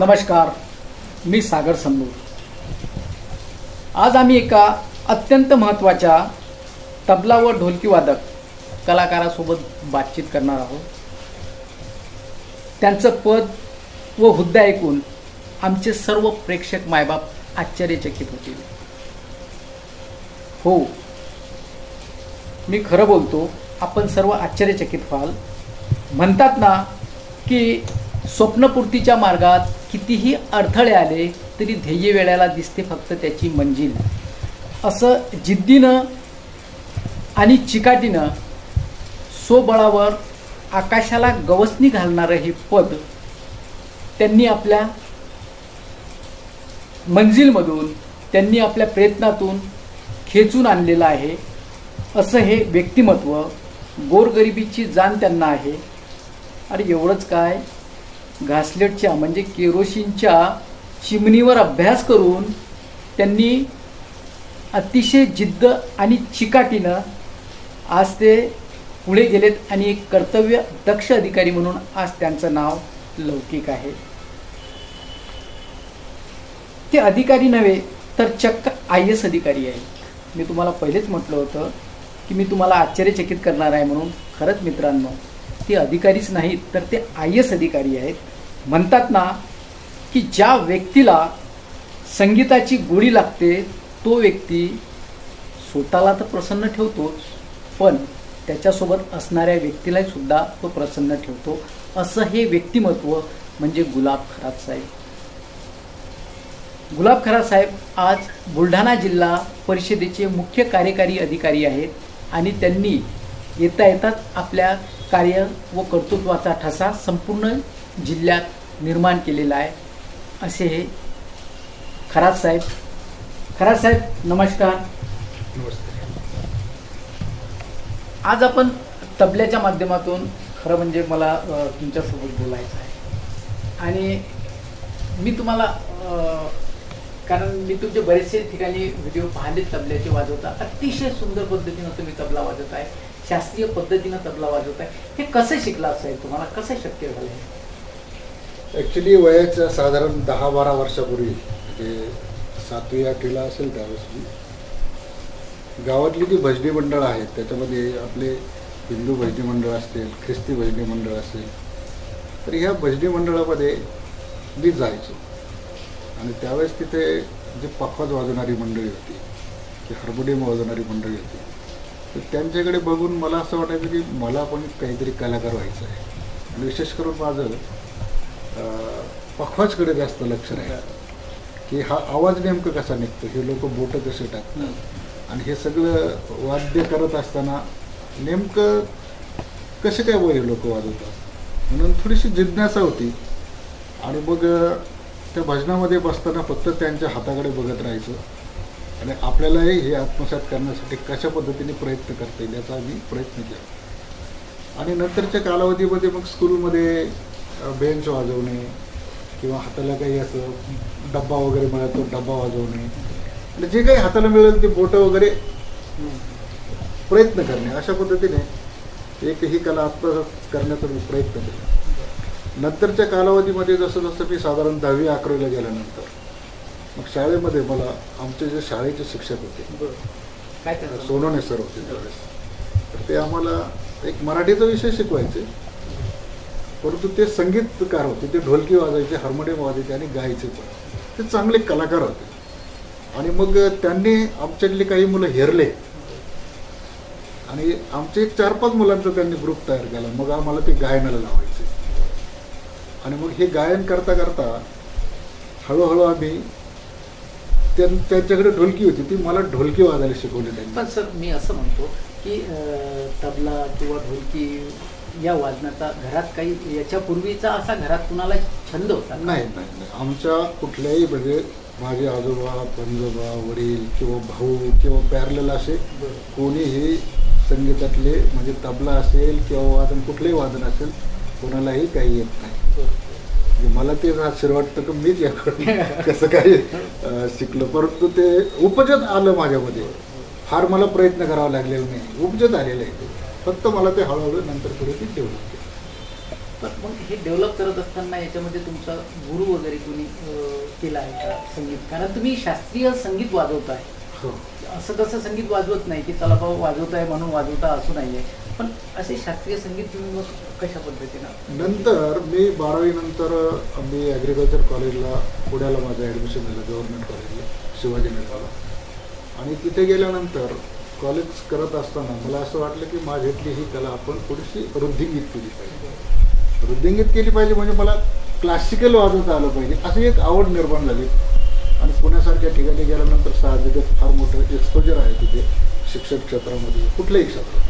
नमस्कार मी सागर समूर आज आम्ही एका अत्यंत महत्त्वाच्या तबला व ढोलकी वादक कलाकारासोबत बातचीत करणार आहोत. त्यांचं पद व हुद्दा ऐकून आमचे सर्व प्रेक्षक मायबाप आश्चर्यचकित होतील. हो मी खरं बोलतो आपण सर्व आश्चर्यचकित व्हाल. म्हणतात ना की स्वप्नपूर्तीच्या मार्गात कितीही अडथळे आले तरी ध्येय वेळेला दिसते फक्त त्याची मंजिल. असं जिद्दीनं आणि चिकाटीनं स्वबळावर आकाशाला गवसणी घालणारं हे पद त्यांनी आपल्या मंजिलमधून त्यांनी आपल्या प्रयत्नातून खेचून आणलेलं आहे. असं हे व्यक्तिमत्व गोरगरिबीची जाण त्यांना आहे. आणि एवढंच काय? घासलेटच्या म्हणजे केरोसिनच्या चिमणीवर अभ्यास करून त्यांनी अतिशय जिद्द आणि चिकाटीनं आज ते पुढे गेलेत आणि एक कर्तव्य दक्ष अधिकारी म्हणून आज त्यांचं नाव लौकिक आहे. ते अधिकारी नव्हे तर चक्क आय एस अधिकारी आहेत. मी तुम्हाला पहिलेच म्हटलं होतं की मी तुम्हाला आश्चर्यचकित करणार आहे म्हणून. खरंच मित्रांनो ते अधिकारीच नाहीत तर ते आय एस अधिकारी आहेत. म्हणतात ना की ज्या व्यक्तीला संगीताची गोडी लागते तो व्यक्ती स्वतःला तर प्रसन्न ठेवतोच पण त्याच्यासोबत असणाऱ्या व्यक्तीला सुद्धा तो प्रसन्न ठेवतो. असं हे व्यक्तिमत्व म्हणजे गुलाब खराब साहेब. गुलाब खराब साहेब आज बुलढाणा जिल्हा परिषदेचे मुख्य कार्यकारी अधिकारी आहेत आणि त्यांनी येता येताच आपल्या कार्य व कर्तृत्वाचा ठसा संपूर्ण जिल्ह्यात निर्माण केलेला आहे. असे हे खरात साहेब. खरात साहेब नमस्कार. नमस्ते आज आपण तबल्याच्या माध्यमातून खरं म्हणजे मला तुमच्यासोबत बोलायचं आहे. आणि मी तुम्हाला कारण मी तुमचे बरेचसे ठिकाणी व्हिडिओ पाहिले तबल्याचे वाजवता. अतिशय सुंदर पद्धतीनं तुम्ही तबला वाजवत आहे शास्त्रीय पद्धतीनं तबला वाजवत आहे हे कसं शिकला साहेब तुम्हाला? कसं शक्य झालं ॲक्च्युली वयाच्या साधारण दहा बारा वर्षापूर्वी म्हणजे सातवी आठवीला असेल त्यावेळेस मी गावातली जी भजनी मंडळ आहेत त्याच्यामध्ये आपले हिंदू भजनी मंडळ असतील ख्रिस्ती भजनी मंडळ असेल तर ह्या भजनी मंडळामध्ये मी जायचो. आणि त्यावेळेस तिथे जी पखवाज वाजवणारी मंडळी होती की हार्मोनियम वाजवणारी मंडळी होती तर त्यांच्याकडे बघून मला असं वाटायचं की मला पण काहीतरी कलाकार व्हायचं आहे. आणि विशेष करून माझं पखवाजकडे जास्त लक्ष राहील. की हा आवाज नेमकं कसा निघतो? हे लोक बोटं कसे टाकतात? आणि हे सगळं वाद्य करत असताना नेमकं कसे काय वय लोक वाजवतात? म्हणून थोडीशी जिज्ञासा होती. आणि मग त्या भजनामध्ये बसताना फक्त त्यांच्या हाताकडे बघत राहायचं. आणि आपल्यालाही हे आत्मसात करण्यासाठी कशा पद्धतीने प्रयत्न करता येईल याचा आम्ही प्रयत्न केला. आणि नंतरच्या कालावधीमध्ये मग स्कूलमध्ये बेंच वाजवणे किंवा हाताला काही असं डब्बा वगैरे मिळतो डब्बा वाजवणे. आणि जे काही हाताला मिळेल ते बोटं वगैरे प्रयत्न करणे. अशा पद्धतीने एक ही कला आत्मसात करण्याचा मी प्रयत्न केला. नंतरच्या कालावधीमध्ये जसं जसं मी साधारण दहावी अकरावीला गेल्यानंतर मग शाळेमध्ये मला आमचे जे शाळेचे शिक्षक होते काय सोनवणे सर होते त्यावेळेस. तर ते आम्हाला एक मराठीचा विषय शिकवायचे परंतु ते संगीतकार होते ते ढोलकी वाजायचे हार्मोनियम वाजायचे आणि गायचे पण. ते चांगले कलाकार होते. आणि मग त्यांनी आमच्यातली काही मुलं हेरले. आणि आमचे एक चार पाच मुलांचा त्यांनी ग्रुप तयार केला. मग आम्हाला ते गायनाला लावायचे. आणि मग हे गायन करता करता हळूहळू आम्ही त्यांच्याकडे ढोलकी होती. ती मला ढोलकी वाजायला शिकवली त्यांनी. पण सर मी असं म्हणतो की तबला किंवा ढोलकी या वाजनाचा घरात काही याच्यापूर्वीचा असा घरात कुणाला छंद होता? नाही नाही आमच्या कुठल्याही म्हणजे माझे आजोबा पंजोबा वडील किंवा भाऊ किंवा पॅरलेल असे. कोणीही संगीतातले म्हणजे तबला असेल किंवा वादन कुठलंही वादन असेल कोणालाही काही येत नाही. मला ते आश्चर्य वाटतं की मीच याकडून कसं काय शिकलो. परंतु ते उपजत आलं माझ्यामध्ये. फार मला प्रयत्न करावा लागलेला नाही उपजत आलेलं आहे ते. फक्त मला ते हळूहळू नंतर पुढे ते डेव्हलप केलं. मग हे डेव्हलप करत असताना याच्यामध्ये तुमचा गुरु वगैरे कोणी केला आहे का संगीत? कारण तुम्ही शास्त्रीय संगीत वाजवताय. हो. असं तसं संगीत वाजवत नाही की चला भाऊ वाजवताय म्हणून वाजवता असं नाही आहे पण असे शास्त्रीय संगीत तुम्ही मग कशा पद्धतीनं? नंतर मी बारावी नंतर मी ॲग्रिकल्चर कॉलेजला पुण्याला माझं ॲडमिशन झालं गव्हर्नमेंट कॉलेजला शिवाजी नेताला आणि तिथे गेल्यानंतर कॉलेज करत असताना मला असं वाटलं की माझ्यातली ही कला आपण थोडीशी वृद्धिंगीत केली पाहिजे. वृद्धिंगीत केली पाहिजे म्हणजे मला क्लासिकल वाजवता आलं पाहिजे अशी एक आवड निर्माण झाली. आणि पुण्यासारख्या ठिकाणी गेल्यानंतर साहजिकच फार मोठं एक्सपोजर आहे तिथे शिक्षण क्षेत्रामध्ये कुठल्याही क्षेत्रात.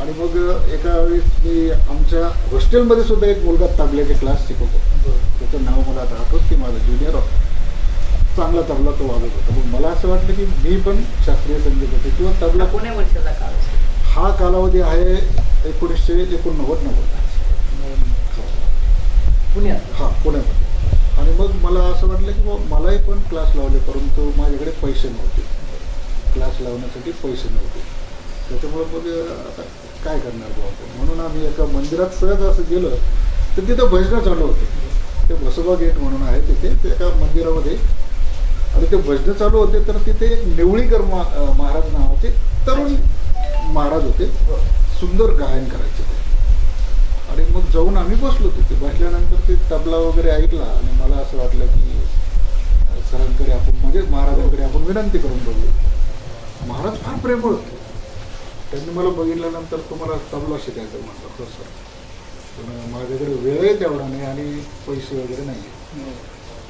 आणि मग एका वेळेस मी आमच्या हॉस्टेलमध्ये सुद्धा एक मुलगा तबल्याचे क्लास शिकवतो. त्याचं नाव मला आता आठवत की माझा ज्युनियर होता. चांगला तबला तो वाजत होता. मग मला असं वाटलं की मी पण शास्त्रीय संगीत होते किंवा तबला. कोण्या वर्षाचा काळ हा कालावधी आहे एकोणीसशे एकोणनव्वद नव्वद. पुण्यात. हा पुण्यामध्ये आणि मग मला असं वाटलं की मलाही पण क्लास लावले परंतु माझ्याकडे पैसे नव्हते. क्लास लावण्यासाठी पैसे नव्हते. त्याच्यामुळे मग आता काय करणार बाबा म्हणून आम्ही एका मंदिरात सहज असं गेलो तर तिथं भजनं चालू होते. ते बसोबा गेट म्हणून आहे तिथे ते एका मंदिरामध्ये. आणि ते भजनं चालू होते तर तिथे एक नेवळीकर मा महाराज नावाचे तरुण महाराज होते. सुंदर गायन करायचे ते. आणि मग जाऊन आम्ही बसलो तिथे. बसल्यानंतर ते तबला वगैरे ऐकला आणि मला असं वाटलं की सरांकडे आपण म्हणजे महाराजांकडे आपण विनंती करून बघू महाराज फार प्रेमळ होते. त्यांनी मला बघितल्यानंतर तुम्हाला तबला शिकायचं म्हटलं. हो सर. पण माझ्याकडे वेळही तेवढा नाही आणि पैसे वगैरे नाही.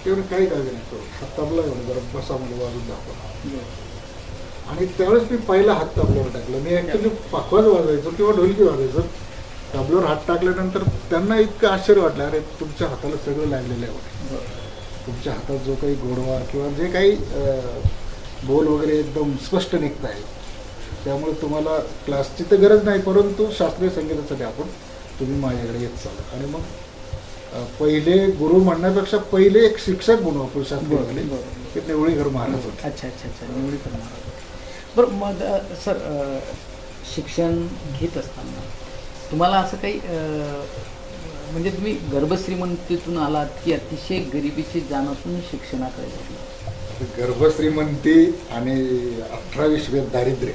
तेवढं काही काय नाही तो हा तबला एवढं जरा बसामध्ये वाजून दाखवा. आणि त्यावेळेस मी पहिला हात तबल्यावर टाकला. मी ॲक्च्युली पाखवाच वाजवायचो किंवा ढोलकी वाजायचो तबल्यावर हात टाकल्यानंतर त्यांना इतकं आश्चर्य वाटलं अरे तुमच्या हाताला सगळं लागलेलं आहे. तुमच्या हातात जो काही गोडवार किंवा जे काही बोल वगैरे एकदम स्पष्ट निघत आहे त्यामुळे तुम्हाला क्लासची तर गरज नाही परंतु शास्त्रीय संगीतासाठी आपण तुम्ही माझ्याकडे येत चाला आणि मग पहिले गुरु म्हणण्यापेक्षा पहिले एक शिक्षक म्हणू आपण. बरं. ते नेवळीकर महाराज होते अच्छा अच्छा अच्छा निवडी करणार बरं मग सर शिक्षण घेत असताना तुम्हाला असं काही म्हणजे तुम्ही गर्भश्रीमंतीतून आलात की अतिशय गरिबीची जाण असून शिक्षणाकडे? गर्भश्रीमंती आणि अठरावीस वेद दारिद्र्य.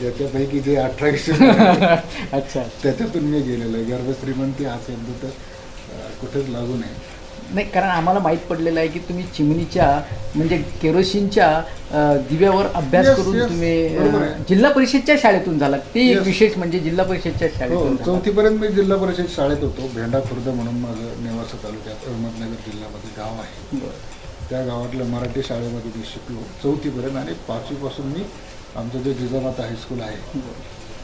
याच्यापैकी जे अठरावीस अच्छा त्याच्यातून मी गेलेलो आहे गर्भश्रीमंती हा शब्द तर कुठेच लागू नाही नाही कारण आम्हाला माहीत पडलेलं आहे की तुम्ही चिमणीच्या म्हणजे केरोसिनच्या दिव्यावर अभ्यास Yes, करून yes. तुम्ही. जिल्हा परिषदच्या शाळेतून झालात ते एक. विशेष म्हणजे जिल्हा परिषदच्या हो शाळेतून. चौथीपर्यंत मी जिल्हा परिषद शाळेत होतो भेंडा खुर्द म्हणून माझं नेवासा तालुक्यात अहमदनगर जिल्ह्यामध्ये गाव आहे. त्या गावातल्या मराठी शाळेमध्ये मी शिकलो चौथीपर्यंत आणि पाचवीपासून मी आमचं जे जिजामाता हायस्कूल आहे.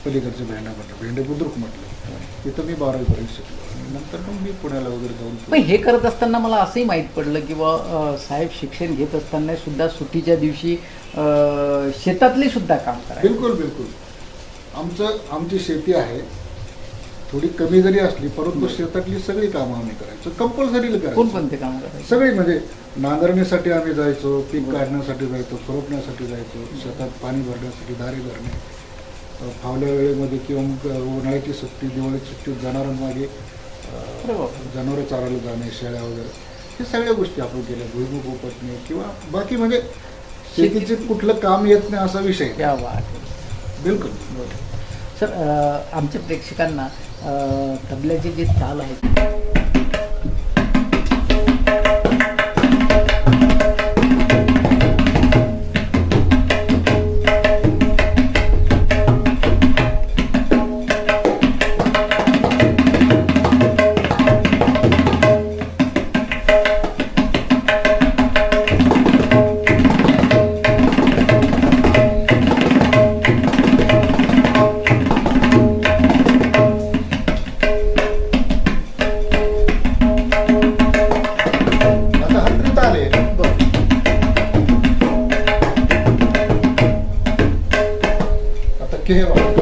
पलीकडचे भेंडा म्हटलं भेंडे बुद्रुक म्हटलं तिथं मी बारावीपर्यंत शिकलो. नंतर मग मी पुण्याला वगैरे जाऊन पण हे करत असताना मला असंही माहीत पडलं की बा साहेब शिक्षण घेत असताना सुद्धा सुट्टीच्या दिवशी शेतातले सुद्धा काम करायचे. बिलकुल बिलकुल. आमचं आमची शेती आहे. थोडी कमी जरी असली परंतु शेतातली सगळी कामं आम्ही करायचो. कंपल्सरी कोण करायचो. पण ते काम करायचे? सगळी म्हणजे नांगरणीसाठी आम्ही जायचो पीक काढण्यासाठी जायचो खुरपण्यासाठी जायचो शेतात पाणी भरण्यासाठी दारे भरणे. फावल्या वेळेमध्ये किंवा मग उन्हाळ्याची सुट्टी दिवाळीची सुट्टी जनावरांमागे. जनावरं चारायला जाणे शेळ्या वगैरे. हे सगळ्या गोष्टी आपण केल्या. भुईमुग उपटणे किंवा बाकी म्हणजे शेतीचे कुठलं काम येत नाही असा विषय. बिलकुल. सर आमच्या प्रेक्षकांना तबल्याचे जे ताल आहेत Que Guerreiro.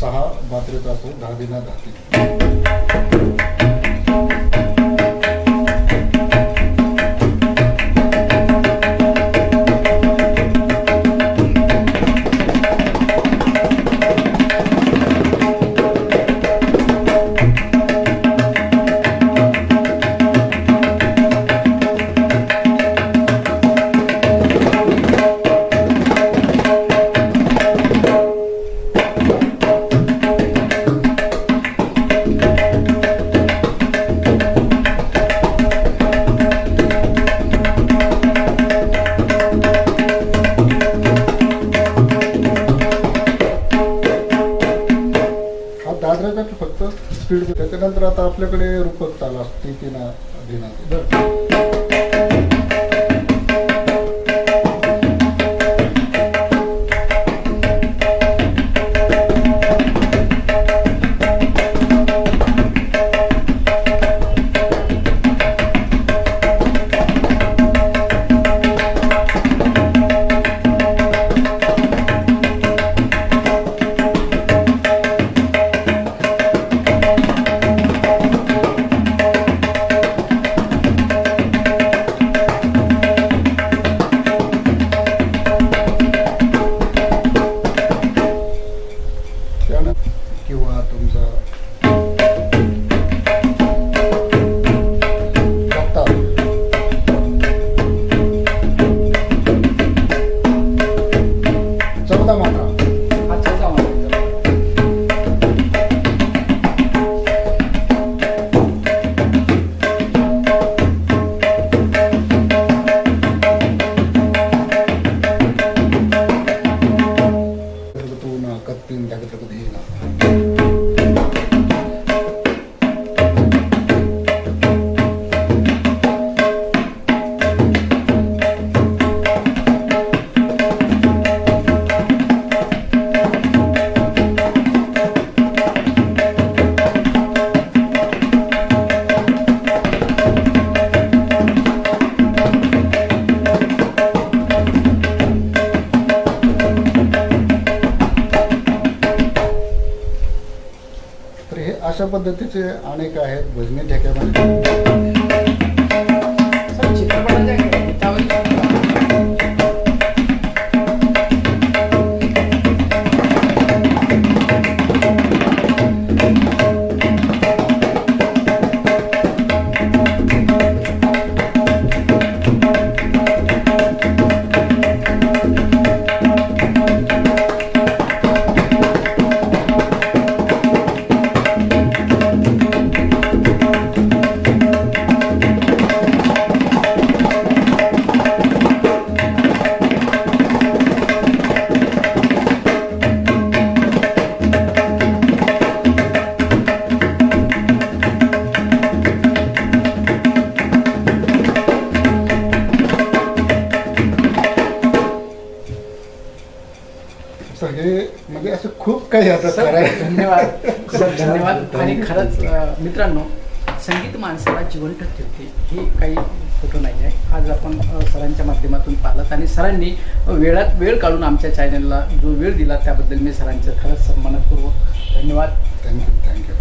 सहा मात्रेत असतो दहा दिना दहा अशा पद्धतीचे अनेक आहेत. भजनी ठेक्यामध्ये. काही आता सर धन्यवाद. धन्यवाद. आणि खरंच मित्रांनो संगीत माणसाला जिवंत ठेवते ही काही खोटं नाही आहे. आज आपण सरांच्या माध्यमातून पाहिलं आणि सरांनी वेळात वेळ काढून आमच्या चॅनलला जो वेळ दिला त्याबद्दल मी सरांचं खरंच सन्मानपूर्वक धन्यवाद. Thank you thank you